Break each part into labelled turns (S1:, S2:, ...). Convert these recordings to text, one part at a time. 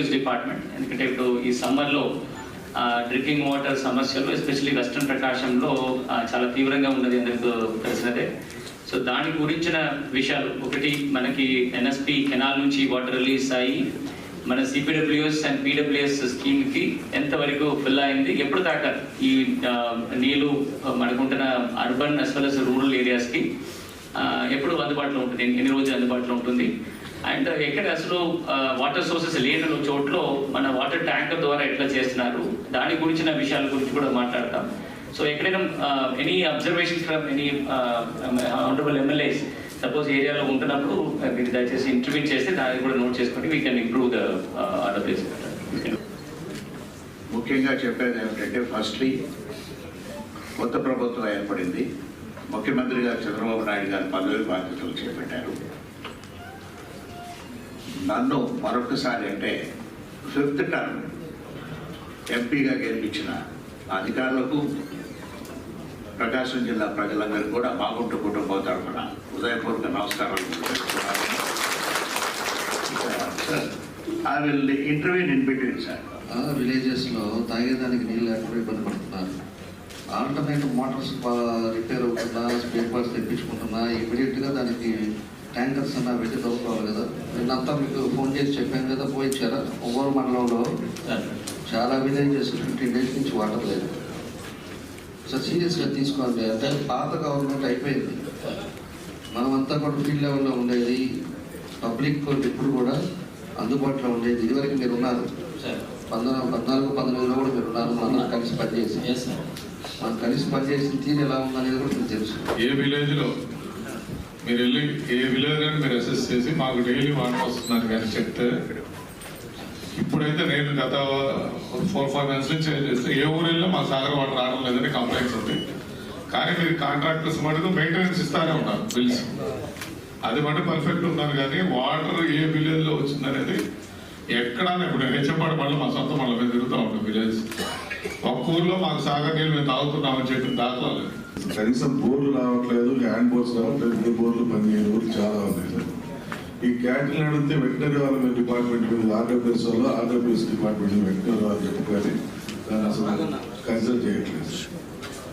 S1: RWS department ఎందుకంటే ఇప్పుడు ఈ సమ్మర్లో డ్రింకింగ్ వాటర్ సమస్యలు ఎస్పెషల్లీ వెస్ట్రన్ ప్రకాశంలో చాలా తీవ్రంగా ఉన్నది అందరికీ తెలిసినదే. సో దాని గురించిన విషయాలు ఒకటి మనకి ఎన్ఎస్పి కెనాల్ నుంచి వాటర్ రిలీజ్ అయ్యి మన సిపిడబ్ల్యూఎస్ అండ్ పీడబ్ల్యూఎస్ స్కీమ్కి ఎంతవరకు ఫిల్ అయింది ఎప్పుడు దాకా ఈ నీళ్ళు మనకుంటున్న urban as well as rural ఏరియాస్కి ఎప్పుడు అందుబాటులో ఉంటుంది ఎన్ని రోజులు అందుబాటులో ఉంటుంది? అండ్ ఎక్కడ అసలు వాటర్ సోర్సెస్ లేని చోట్ల మన వాటర్ ట్యాంకర్ ద్వారా ఎట్లా చేస్తున్నారు దాని గురించిన విషయాల గురించి కూడా మాట్లాడతాం. సో ఎక్కడైనా any observations from any honourable MLAs suppose ఏరియాలో ఉంటున్నప్పుడు మీరు దయచేసి ఇంటర్వ్యూ చేస్తే దాన్ని కూడా నోట్ చేసుకొని we can improve the order place
S2: ముఖ్యంగా చెప్పేది ఏమిటంటే ఫస్ట్లీ కొత్త ప్రభుత్వం ఏర్పడింది. ముఖ్యమంత్రి గారు చంద్రబాబు నాయుడు గారు పదవి బాధ్యతలు చేపట్టారు. నన్ను మరొకసారి అంటే ఫిఫ్త్ టర్మ్ ఎంపీగా గెలిపించిన అధికారులకు ప్రకాశం జిల్లా ప్రజలందరూ కూడా బాగుంటూ కుటుంబం తరఫున ఉదయపూర్వక నమస్కారాలు I will interview in between sir
S3: villages తాగేదానికి నీళ్ళు లేకుండా ఇబ్బంది పడుతున్నారు. ఆల్టర్నేటివ్ మోటార్స్ రిపేర్ అవుతుందా స్పేర్ పార్ట్స్ తెప్పించుకుంటున్నా ఇమీడియట్గా దానికి ట్యాంకర్స్ అన్నా పెట్టి తవ్వుకోవాలి కదా. నిన్నంతా మీకు ఫోన్ చేసి చెప్పాను కదా పోయించారా ఒంగోలు మండలంలో చాలా విలేజెస్ ఫిఫ్టీన్ డేస్ నుంచి వాటర్ లేదు. సార్ సీరియస్గా తీసుకోండి అంటే పాత గవర్నమెంట్ అయిపోయింది. మనమంతా కూడా ఫీల్డ్ లెవెల్లో ఉండేది. పబ్లిక్ ఇప్పుడు కూడా అందుబాటులో ఉండేది. ఇదివరకు మీరు ఉన్నారు. పంతొమ్మిది పద్నాలుగు పంతొమ్మిదిలో కూడా మీరు ఉన్నారు. మనం కలిసి పనిచేసి. మనం కలిసి పనిచేసిన తీరు ఎలా ఉందనేది కూడా మీకు తెలుసు.
S4: ఏ విలేజ్లో మీరు వెళ్ళి ఏ విలేజ్ కానీ మీరు అసెస్ చేసి మాకు డైలీ వాటర్ వస్తున్నారు కానీ చెప్తే ఇప్పుడైతే నేను గత ఫోర్ ఫైవ్ మంత్స్ నుంచి చేస్తే ఏ ఊరు వెళ్ళినా మా సాగర్ వాటర్ రావడం లేదని కంప్లైంట్స్ ఉంది. కానీ మీరు కాంట్రాక్టర్స్ మటుకు మెయింటెనెన్స్ ఇస్తానే ఉన్నారు బిల్స్ అది మటు పర్ఫెక్ట్ ఉన్నాను కానీ వాటర్ ఏ విలేజ్లో వచ్చిందనేది ఎక్కడా ఇప్పుడు హెచ్చపాడు మళ్ళీ మా సొంత మళ్ళీ మేము తిరుగుతూ ఉంటాం విలేజ్ ఒక్క ఊర్లో మాకు సాగర్ నీళ్ళు మేము తాగుతున్నామని చెప్పిన దాఖలా లేదు
S5: కనీసం బోర్లు రావట్లేదు హ్యాండ్ బోర్స్ రావట్లేదు ఏ బోర్లు పనిచేయని ఊరు చాలా ఉన్నాయి సార్ ఈ క్యాటిల్ అడిగితే వెటనరీ వాళ్ళ డిపార్ట్మెంట్ మీద ఆర్డబ్ల్యూఎస్ వాళ్ళు ఆర్డబ్ల్యూఎస్ డిపార్ట్మెంట్ వెటనరీ వాళ్ళు చెప్పుకొని దాన్ని అసలు కన్సల్ట్ చేయట్లేదు.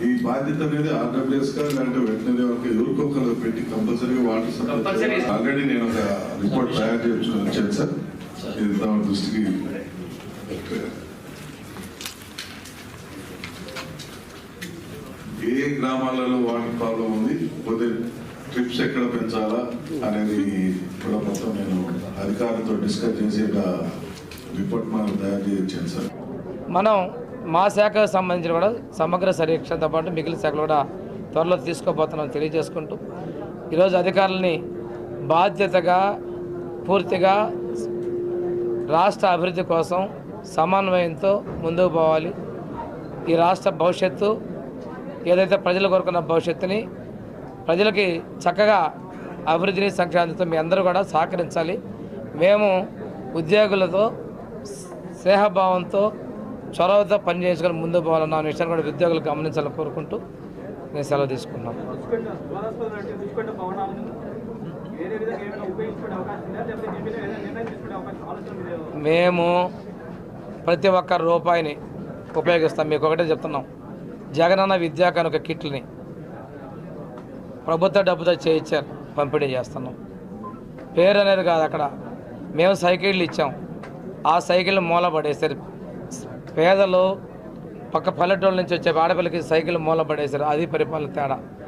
S5: ఈ బాధ్యత అనేది ఆర్డబ్ల్యూఎస్గా లేదంటే వెటనరీ వాళ్ళకి ఎవరికొకరు పెట్టి కంపల్సరీగా వాటర్ ఆల్రెడీ నేను ఒక రిపోర్ట్ తయారు చేసి వచ్చాను సార్. ఇది తమ దృష్టికి ఏ గ్రామాలలో వాటర్ ప్రాబ్లం ఉంది. పోతే ట్రిప్స్ ఎక్కడ పెంచాలా అనేది కూడా మొత్తం నేను అధికారులతో డిస్కస్ చేసి రిపోర్ట్ మనం తయారు చేయొచ్చాను సార్.
S6: మనం మా శాఖకు సంబంధించిన కూడా సమగ్ర సర్వేక్షణతో పాటు మిగిలిన శాఖలు కూడా త్వరలో తీసుకోబోతున్నాం తెలియజేసుకుంటూ ఈరోజు అధికారులని బాధ్యతగా పూర్తిగా రాష్ట్ర అభివృద్ధి కోసం సమన్వయంతో ముందుకు పోవాలి. ఈ రాష్ట్ర భవిష్యత్తు ఏదైతే ప్రజలు కోరుకున్న భవిష్యత్తుని ప్రజలకి చక్కగా అభివృద్ధిని సంక్రాంతితో మీ అందరూ కూడా సహకరించాలి. మేము ఉద్యోగులతో స్నేహభావంతో చొరవతో పనిచేసుకొని ముందుకు పోవాలన్న విషయాన్ని కూడా ఉద్యోగులు గమనించాలని కోరుకుంటూ నేను సెలవు తీసుకున్నాను.
S7: మీద
S6: మేము ప్రతి ఒక్క రూపాయిని ఉపయోగిస్తాం. మీకు ఒకటే చెప్తున్నాం. జగనన్న విద్యా కనుక కిట్లని ప్రభుత్వ డబ్బుతో చేయించారు పంపిణీ చేస్తున్నాం. పేరు అనేది కాదు అక్కడ. మేము సైకిళ్ళు ఇచ్చాం. ఆ సైకిల్ మూల పడేశారు పేదలు పక్క పల్లెటూళ్ళ నుంచి వచ్చే ఆడపిల్లకి సైకిల్ మూల పడేశారు అది పరిపాలన తేడా.